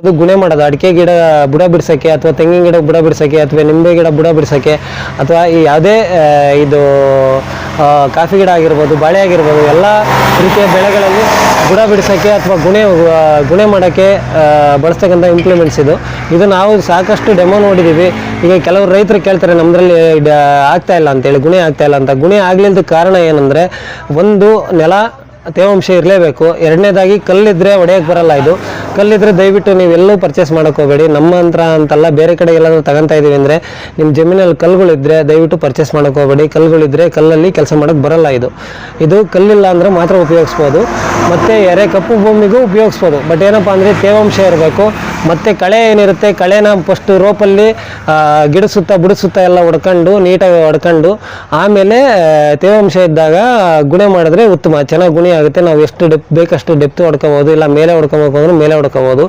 ಅದು ಗುಣೆ ಮಾಡೋದು. ಅಡಿಕೆ ಗಿಡ ಬುಡ ಬಿಡ್ಸೋಕ್ಕೆ ಅಥವಾ ತೆಂಗಿನ ಗಿಡ ಬುಡ ಬಿಡ್ಸೋಕ್ಕೆ ಅಥವಾ ನಿಂಬೆ ಗಿಡ ಬುಡ ಬಿಡ್ಸೋಕ್ಕೆ ಅಥವಾ ಈ ಯಾವುದೇ ಇದು ಕಾಫಿ ಗಿಡ ಆಗಿರ್ಬೋದು, ಬಾಳೆ ಆಗಿರ್ಬೋದು, ಎಲ್ಲ ರೀತಿಯ ಬೆಳೆಗಳಲ್ಲಿ ಬುಡ ಬಿಡಿಸೋಕ್ಕೆ ಅಥವಾ ಗುಣೆ ಗುಣೆ ಮಾಡೋಕ್ಕೆ ಬಳಸ್ತಕ್ಕಂಥ ಇಂಪ್ಲಿಮೆಂಟ್ಸ್ ಇದು. ಇದು ನಾವು ಸಾಕಷ್ಟು ಡೆಮೋ ನೋಡಿದ್ದೀವಿ ಈಗ ಕೆಲವರು ರೈತರು ಕೇಳ್ತಾರೆ ನಮ್ಮದ್ರಲ್ಲಿ ಆಗ್ತಾ ಇಲ್ಲ ಅಂತೇಳಿ ಗುಣೆ ಆಗ್ತಾ ಇಲ್ಲ ಅಂತ. ಗುಣೆ ಆಗಲಿಲ್ಲದ ಕಾರಣ ಏನಂದರೆ, ಒಂದು ನೆಲ ತೇವಾಂಶ ಇರಲೇಬೇಕು. ಎರಡನೇದಾಗಿ ಕಲ್ಲಿದ್ದರೆ ಒಡೆಯೋಕ್ಕೆ ಬರಲ್ಲ ಇದು. ಕಲ್ಲಿದ್ರೆ ದಯವಿಟ್ಟು ನೀವು ಎಲ್ಲೂ ಪರ್ಚೇಸ್ ಮಾಡೋಕೆ ಹೋಗಬೇಡಿ. ನಮ್ಮ ಹತ್ರ ಅಂತಲ್ಲ ಬೇರೆ ಕಡೆ ಎಲ್ಲಾದ್ರೂ ತಗೊಂತಾ ಇದೀವಿ ಅಂದರೆ ನಿಮ್ಮ ಜಮೀನಲ್ಲಿ ಕಲ್ಲುಗಳಿದ್ರೆ ದಯವಿಟ್ಟು ಪರ್ಚೇಸ್ ಮಾಡೋಕೆ ಹೋಗಬೇಡಿ. ಕಲ್ಲುಗಳಿದ್ರೆ ಕಲ್ಲಲ್ಲಿ ಕೆಲಸ ಮಾಡೋಕ್ಕೆ ಬರಲ್ಲ ಇದು. ಇದು ಕಲ್ಲಿಲ್ಲ ಅಂದರೆ ಮಾತ್ರ ಉಪಯೋಗಿಸ್ಬೋದು. ಮತ್ತು ಎರೆ ಕಪ್ಪು ಭೂಮಿಗೂ ಉಪಯೋಗಿಸ್ಬೋದು. ಬಟ್ ಏನಪ್ಪ ಅಂದರೆ ತೇವಾಂಶ ಇರಬೇಕು. ಮತ್ತು ಕಳೆ ಏನಿರುತ್ತೆ, ಕಳೆನ ಫಸ್ಟು ರೋಪಲ್ಲಿ ಗಿಡ ಸುತ್ತ ಬುಡ ಎಲ್ಲ ಹೊಡ್ಕೊಂಡು ನೀಟಾಗಿ ಹೊಡ್ಕೊಂಡು ಆಮೇಲೆ ತೇವಾಂಶ ಇದ್ದಾಗ ಗುಣೆ ಮಾಡಿದ್ರೆ ಉತ್ತಮ. ಚೆನ್ನಾಗಿ ಗುಣಿ ಆಗುತ್ತೆ. ನಾವು ಎಷ್ಟು ಡೆಪ್ ಬೇಕಷ್ಟು ಡೆಪ್ತ್ ಹೊಡ್ಕೋಬೋದು ಇಲ್ಲ ಮೇಲೆ ಹೊಡ್ಕೊಬೇಕು ಅಂದ್ರೆ ಮೇಲೆ ಹೊಡ್ಕೋಬೋದು